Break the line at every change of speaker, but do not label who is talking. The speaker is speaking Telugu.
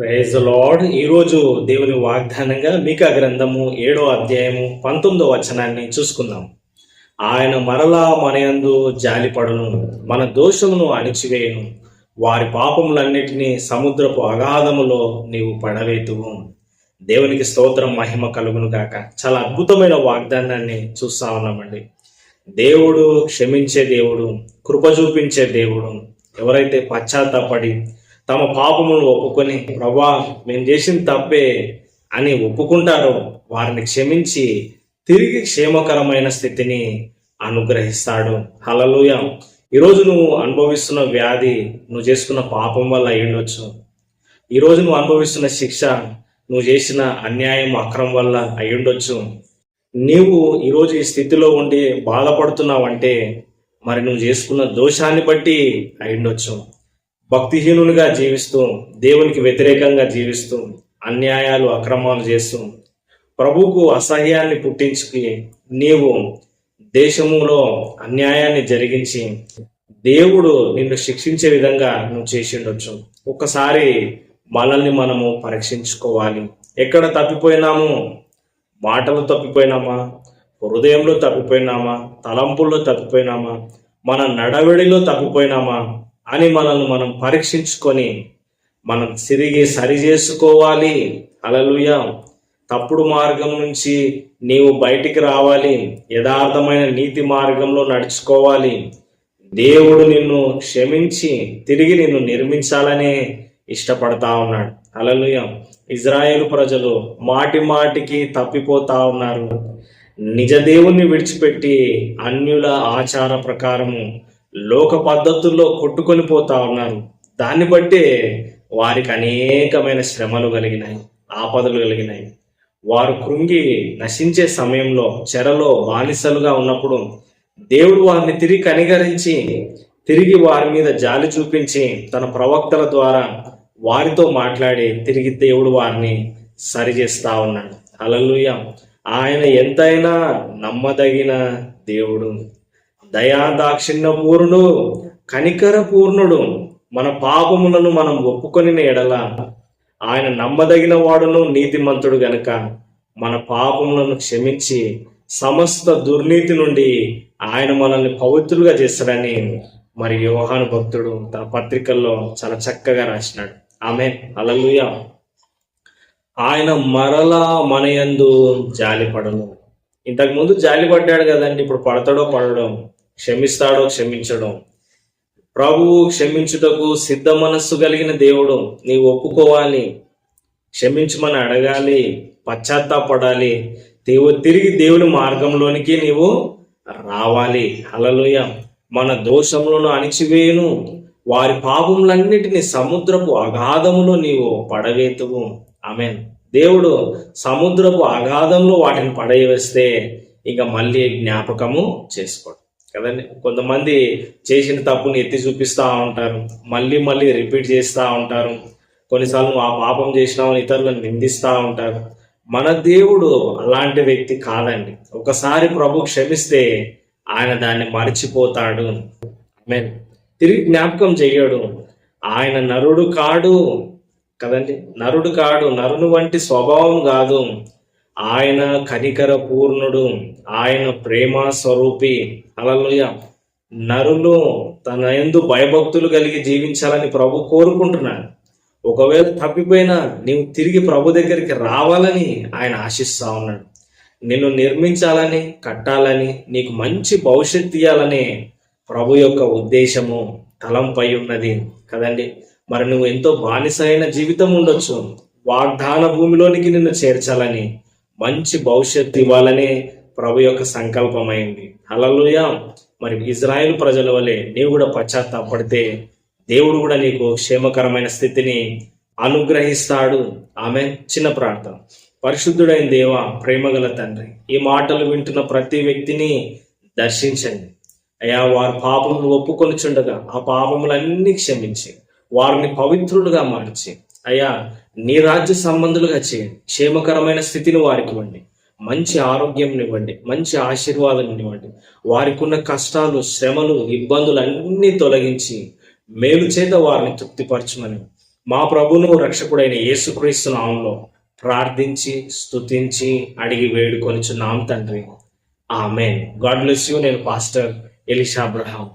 ప్రైజ్ లార్డ్ ఈరోజు దేవుని వాగ్దానంగా మీకా గ్రంథము ఏడో అధ్యాయము పంతొమ్మిదో వచనాన్ని చూసుకుందాం. ఆయన మరలా మనయందు జాలిపడును మన దోషమును అణిచివేయును. వారి పాపములన్నిటినీ సముద్రపు అగాధములో నీవు పడవేతువు. దేవునికి స్తోత్రం మహిమ కలుగును గాక. చాలా అద్భుతమైన వాగ్దానాన్ని చూస్తా ఉన్నామండి. దేవుడు క్షమించే దేవుడు కృప చూపించే దేవుడు. ఎవరైతే పశ్చాత్తాపడి తమ పాపములను ఒప్పుకొని ప్రభా మేము చేసిన తప్పే అని ఒప్పుకుంటారో వారిని క్షమించి తిరిగి క్షేమకరమైన స్థితిని అనుగ్రహిస్తాడు. హలలుయ ఈరోజు నువ్వు అనుభవిస్తున్న వ్యాధి నువ్వు చేసుకున్న పాపం వల్ల అయ్యుండొచ్చు. ఈరోజు నువ్వు అనుభవిస్తున్న శిక్ష నువ్వు చేసిన అన్యాయం అక్రమం వల్ల అయ్యుండొచ్చు. నీవు ఈరోజు ఈ స్థితిలో ఉండి బాధపడుతున్నావంటే మరి నువ్వు చేసుకున్న దోషాన్ని బట్టి అయ్యుండొచ్చు. భక్తిహీనులుగా జీవిస్తూ దేవునికి వ్యతిరేకంగా జీవిస్తూ అన్యాయాలు అక్రమాలు చేస్తూ ప్రభువుకు అసహ్యాన్ని పుట్టించుకి నీవు దేశములో అన్యాయాన్ని జరిగించి దేవుడు నిన్ను శిక్షించే విధంగా నువ్వు చేసిండొచ్చు. ఒక్కసారి మనల్ని మనము పరీక్షించుకోవాలి. ఎక్కడ తప్పిపోయినాము? మాటలు తప్పిపోయినామా? హృదయంలో తప్పిపోయినామా? తలంపుల్లో తప్పిపోయినామా? మన నడవడిలో తప్పిపోయినామా? అని మనల్ని మనం పరీక్షించుకొని మనం తిరిగి సరి చేసుకోవాలి. అలలుయ తప్పుడు మార్గం నుంచి నీవు బయటికి రావాలి. యథార్థమైన నీతి మార్గంలో నడుచుకోవాలి. దేవుడు నిన్ను క్షమించి తిరిగి నిన్ను నిర్మించాలనే ఇష్టపడతా ఉన్నాడు. అలలుయ ఇజ్రాయేల్ ప్రజలు మాటి మాటికి తప్పిపోతా ఉన్నారు. నిజ దేవుణ్ణి విడిచిపెట్టి అన్యుల ఆచార ప్రకారము లోక పద్ధతుల్లో కొట్టుకొని పోతా ఉన్నారు దాన్ని బట్టే వారికి అనేకమైన శ్రమలు కలిగినాయి ఆపదలు కలిగినాయి. వారు కృంగి నశించే సమయంలో చెరలో బానిసలుగా ఉన్నప్పుడు దేవుడు వారిని తిరిగి కనిగరించి తిరిగి వారి మీద జాలి చూపించి తన ప్రవక్తల ద్వారా వారితో మాట్లాడి తిరిగి దేవుడు వారిని సరిచేస్తా ఉన్నాడు. అలలుయ ఆయన ఎంతైనా నమ్మదగిన దేవుడు. దయా దాక్షిణ్య పూర్ణుడు కనికర పూర్ణుడు మన పాపములను మనం ఒప్పుకొని ఎడల. ఆయన నమ్మదగిన వాడును నీతిమంతుడు గనుక. మన పాపములను క్షమించి సమస్త దుర్నీతి నుండి ఆయన మనల్ని పవిత్రులుగా చేస్తాడని మరి యోహాను భక్తుడు తన పత్రికల్లో చాలా చక్కగా రాసినాడు. ఆమె అలలుయ ఆయన మరలా మనయందు జాలిపడను. ఇంతకు ముందు జాలి పడ్డాడు కదండి ఇప్పుడు పడతాడో పడడం. క్షమిస్తాడో క్షమించడం. ప్రభువు క్షమించుటకు సిద్ధ మనస్సు కలిగిన దేవుడు నీవు ఒప్పుకోవాలి. క్షమించమని అడగాలి పశ్చాత్తాపడాలి. దేవు తిరిగి దేవుని మార్గంలోనికి నీవు రావాలి. అలలోయ మన దోషములను అణిచివేయును. వారి పాపములన్నిటిని సముద్రపు అగాధములో నీవు పడవేతువు ఆమెన్. దేవుడు సముద్రపు అగాధంలో వాటిని పడవేస్తే ఇక మళ్ళీ జ్ఞాపకము చేసుకోవడం కదండి? కొంతమంది చేసిన తప్పుని ఎత్తి చూపిస్తూ ఉంటారు మళ్ళీ మళ్ళీ రిపీట్ చేస్తూ ఉంటారు. కొన్నిసార్లు ఆ పాపం చేసినామని ఇతరులను నిందిస్తూ ఉంటారు. మన దేవుడు అలాంటి వ్యక్తి కాదండి. ఒకసారి ప్రభు క్షమిస్తే ఆయన దాన్ని మర్చిపోతాడు. ఆమెన్. తిరిగి జ్ఞాపకం చెయ్యడు. ఆయన నరుడు కాడు కదండి? నరుడు కాడు నరుని వంటి స్వభావం కాదు. ఆయన కనికర పూర్ణుడు ఆయన ప్రేమ స్వరూపి అలలుయ నరులు తన ఎందు భయభక్తులు కలిగి జీవించాలని ప్రభు కోరుకుంటున్నాడు ఒకవేళ తప్పిపోయినా నీవు తిరిగి ప్రభు దగ్గరికి రావాలని ఆయన ఆశిస్తా ఉన్నాడు. నిన్ను నిర్మించాలని కట్టాలని నీకు మంచి భవిష్యత్తు ఇవ్వాలని ప్రభు యొక్క ఉద్దేశము తలంపై ఉన్నది కదండి. మరి నువ్వు ఎంతో బానిసైన జీవితం ఉండొచ్చు. వాగ్దాన భూమిలోనికి నిన్ను చేర్చాలని మంచి భవిష్యత్తు ఇవ్వాలనే ప్రభు యొక్క సంకల్పమైంది. అలలుయ మరి ఇజ్రాయెల్ ప్రజల వలె నీవు కూడా పశ్చాత్తాపడితే దేవుడు కూడా నీకు క్షేమకరమైన స్థితిని అనుగ్రహిస్తాడు. ఆమె చిన్న ప్రార్థన. పరిశుద్ధుడైన దేవ ప్రేమగల తండ్రి ఈ మాటలు వింటున్న ప్రతి వ్యక్తిని దర్శించండి. అయ్యా వారు పాపములు ఒప్పుకొనిచుండగా ఆ పాపములన్నీ క్షమించి వారిని పవిత్రులుగా మార్చి అయ్యా నీ రాజ్య సంబంధులుగా చేయండి క్షేమకరమైన స్థితిని వారికి ఇవ్వండి. మంచి ఆరోగ్యం ఇవ్వండి. మంచి ఆశీర్వాదం ఇవ్వండి. వారికి ఉన్న కష్టాలు శ్రమలు ఇబ్బందులు అన్నీ తొలగించి మేలు చేత వారిని తృప్తిపరచమని మా ప్రభును రక్షకుడైన యేసుక్రీస్తు నామంలో ప్రార్థించి స్తుతించి అడిగి వేడుకొనిచున్నాం తండ్రి. ఆమెన్. God bless you. నేను పాస్టర్ ఎలిషా అబ్రహాం.